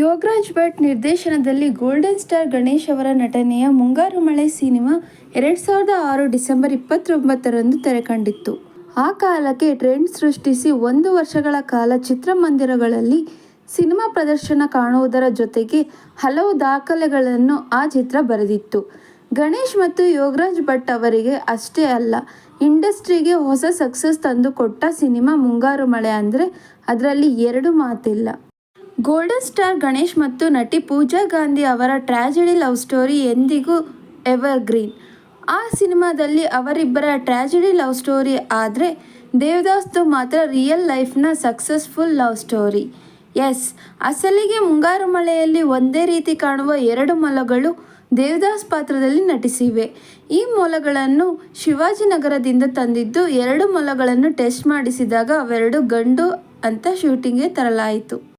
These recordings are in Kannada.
ಯೋಗರಾಜ್ ಭಟ್ ನಿರ್ದೇಶನದಲ್ಲಿ ಗೋಲ್ಡನ್ ಸ್ಟಾರ್ ಗಣೇಶ್ ಅವರ ನಟನೆಯ ಮುಂಗಾರು ಮಳೆ ಸಿನಿಮಾ ಎರಡು ಸಾವಿರದ ಆರು ಡಿಸೆಂಬರ್ ಇಪ್ಪತ್ತೊಂಬತ್ತರಂದು ತೆರೆಕಂಡಿತ್ತು. ಆ ಕಾಲಕ್ಕೆ ಟ್ರೆಂಡ್ ಸೃಷ್ಟಿಸಿ ಒಂದು ವರ್ಷಗಳ ಕಾಲ ಚಿತ್ರಮಂದಿರಗಳಲ್ಲಿ ಸಿನಿಮಾ ಪ್ರದರ್ಶನ ಕಾಣುವುದರ ಜೊತೆಗೆ ಹಲವು ದಾಖಲೆಗಳನ್ನು ಆ ಚಿತ್ರ ಬರೆದಿತ್ತು. ಗಣೇಶ್ ಮತ್ತು ಯೋಗರಾಜ್ ಭಟ್ ಅವರಿಗೆ ಅಷ್ಟೇ ಅಲ್ಲ, ಇಂಡಸ್ಟ್ರಿಗೆ ಹೊಸ ಸಕ್ಸಸ್ ತಂದುಕೊಟ್ಟ ಸಿನಿಮಾ ಮುಂಗಾರು ಮಳೆ ಅಂದರೆ ಅದರಲ್ಲಿ ಎರಡು ಮಾತಿಲ್ಲ. ಗೋಲ್ಡನ್ ಸ್ಟಾರ್ ಗಣೇಶ್ ಮತ್ತು ನಟಿ ಪೂಜಾ ಗಾಂಧಿ ಅವರ ಟ್ರ್ಯಾಜಿಡಿ ಲವ್ ಸ್ಟೋರಿ ಎಂದಿಗೂ ಎವರ್ ಗ್ರೀನ್ ಆ ಸಿನಿಮಾದಲ್ಲಿ ಅವರಿಬ್ಬರ ಟ್ರ್ಯಾಜಿಡಿ ಲವ್ ಸ್ಟೋರಿ ಆದರೆ ದೇವದಾಸ್ದು ಮಾತ್ರ ರಿಯಲ್ ಲೈಫ್ನ ಸಕ್ಸಸ್ಫುಲ್ ಲವ್ ಸ್ಟೋರಿ. ಎಸ್, ಅಸಲಿಗೆ ಮುಂಗಾರು ಮಳೆಯಲ್ಲಿ ಒಂದೇ ರೀತಿ ಕಾಣುವ ಎರಡು ಮೊಲಗಳು ದೇವದಾಸ್ ಪಾತ್ರದಲ್ಲಿ ನಟಿಸಿವೆ. ಈ ಮೊಲಗಳನ್ನು ಶಿವಾಜಿನಗರದಿಂದ ತಂದಿದ್ದು ಎರಡು ಮೊಲಗಳನ್ನು ಟೆಸ್ಟ್ ಮಾಡಿಸಿದಾಗ ಅವೆರಡು ಗಂಡು ಅಂತ ಶೂಟಿಂಗ್ಗೆ ತರಲಾಯಿತು.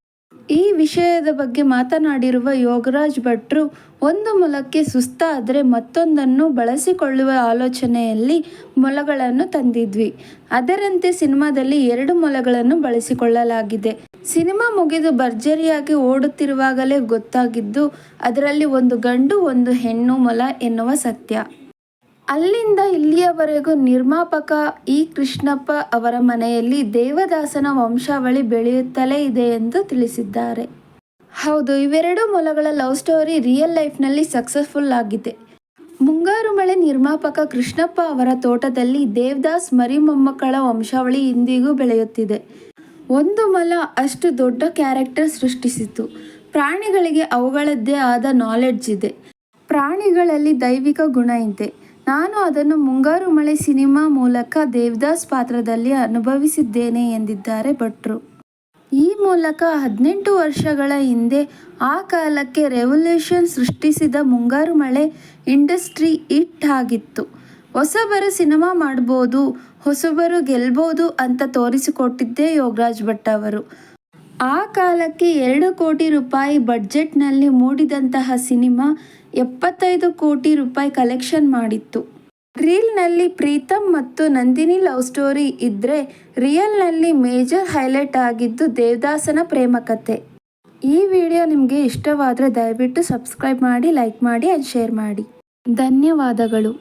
ಈ ವಿಷಯದ ಬಗ್ಗೆ ಮಾತನಾಡಿರುವ ಯೋಗರಾಜ್ ಭಟ್ರು, ಒಂದು ಮೊಲಕ್ಕೆ ಸುಸ್ತಾದರೆ ಮತ್ತೊಂದನ್ನು ಬಳಸಿಕೊಳ್ಳುವ ಆಲೋಚನೆಯಲ್ಲಿ ಮೊಲಗಳನ್ನು ತಂದಿದ್ವಿ. ಅದರಂತೆ ಸಿನಿಮಾದಲ್ಲಿ ಎರಡು ಮೊಲಗಳನ್ನು ಬಳಸಿಕೊಳ್ಳಲಾಗಿದೆ. ಸಿನಿಮಾ ಮುಗಿದು ಭರ್ಜರಿಯಾಗಿ ಓಡುತ್ತಿರುವಾಗಲೇ ಗೊತ್ತಾಗಿದ್ದು, ಅದರಲ್ಲಿ ಒಂದು ಗಂಡು, ಒಂದು ಹೆಣ್ಣು ಮೊಲ ಎನ್ನುವ ಸತ್ಯ. ಅಲ್ಲಿಂದ ಇಲ್ಲಿಯವರೆಗೂ ನಿರ್ಮಾಪಕ ಇ ಕೃಷ್ಣಪ್ಪ ಅವರ ಮನೆಯಲ್ಲಿ ದೇವದಾಸನ ವಂಶಾವಳಿ ಬೆಳೆಯುತ್ತಲೇ ಇದೆ ಎಂದು ತಿಳಿಸಿದ್ದಾರೆ. ಹೌದು, ಇವೆರಡು ಮೊಲಗಳ ಲವ್ ಸ್ಟೋರಿ ರಿಯಲ್ ಲೈಫ್ನಲ್ಲಿ ಸಕ್ಸಸ್ಫುಲ್ ಆಗಿದೆ. ಮುಂಗಾರು ಮಳೆ ನಿರ್ಮಾಪಕ ಕೃಷ್ಣಪ್ಪ ಅವರ ತೋಟದಲ್ಲಿ ದೇವದಾಸ್ ಮರಿಮೊಮ್ಮಕ್ಕಳ ವಂಶಾವಳಿ ಇಂದಿಗೂ ಬೆಳೆಯುತ್ತಿದೆ. ಒಂದು ಮೊಲ ಅಷ್ಟು ದೊಡ್ಡ ಕ್ಯಾರೆಕ್ಟರ್ ಸೃಷ್ಟಿಸಿತು ಪ್ರಾಣಿಗಳಿಗೆ ಅವುಗಳದ್ದೇ ಆದ ನಾಲೆಡ್ಜ್ ಇದೆ. ಪ್ರಾಣಿಗಳಲ್ಲಿ ದೈವಿಕ ಗುಣ ಇದೆ. ನಾನು ಅದನ್ನು ಮುಂಗಾರು ಮಳೆ ಸಿನಿಮಾ ಮೂಲಕ ದೇವದಾಸ್ ಪಾತ್ರದಲ್ಲಿ ಅನುಭವಿಸಿದ್ದೇನೆ ಎಂದಿದ್ದಾರೆ ಭಟ್ರು. ಈ ಮೂಲಕ ಹದಿನೆಂಟು ವರ್ಷಗಳ ಹಿಂದೆ ಆ ಕಾಲಕ್ಕೆ ರೆವಲ್ಯೂಷನ್ ಸೃಷ್ಟಿಸಿದ ಮುಂಗಾರು ಮಳೆ ಇಂಡಸ್ಟ್ರಿ ಹಿಟ್ ಆಗಿತ್ತು. ಹೊಸಬರು ಸಿನಿಮಾ ಮಾಡ್ಬೋದು, ಹೊಸಬರು ಗೆಲ್ಬೋದು ಅಂತ ತೋರಿಸಿಕೊಟ್ಟಿದ್ದೇ ಯೋಗರಾಜ್ ಭಟ್ ಅವರು. ಆ ಕಾಲಕ್ಕೆ ಎರಡು ಕೋಟಿ ರೂಪಾಯಿ ಬಡ್ಜೆಟ್ನಲ್ಲಿ ಮೂಡಿದಂತಹ ಸಿನಿಮಾ ಎಪ್ಪತ್ತೈದು ಕೋಟಿ ರೂಪಾಯಿ ಕಲೆಕ್ಷನ್ ಮಾಡಿತ್ತು. ರೀಲ್ನಲ್ಲಿ ಪ್ರೀತಮ್ ಮತ್ತು ನಂದಿನಿ ಲವ್ ಸ್ಟೋರಿ ಇದ್ದರೆ ರಿಯಲ್ನಲ್ಲಿ ಮೇಜರ್ ಹೈಲೈಟ್ ಆಗಿದ್ದು ದೇವದಾಸನ ಪ್ರೇಮ ಕಥೆ ಈ ವಿಡಿಯೋ ನಿಮಗೆ ಇಷ್ಟವಾದರೆ ದಯವಿಟ್ಟು ಸಬ್ಸ್ಕ್ರೈಬ್ ಮಾಡಿ ಲೈಕ್ ಮಾಡಿ ಆ್ಯಂಡ್ ಶೇರ್ ಮಾಡಿ. ಧನ್ಯವಾದಗಳು.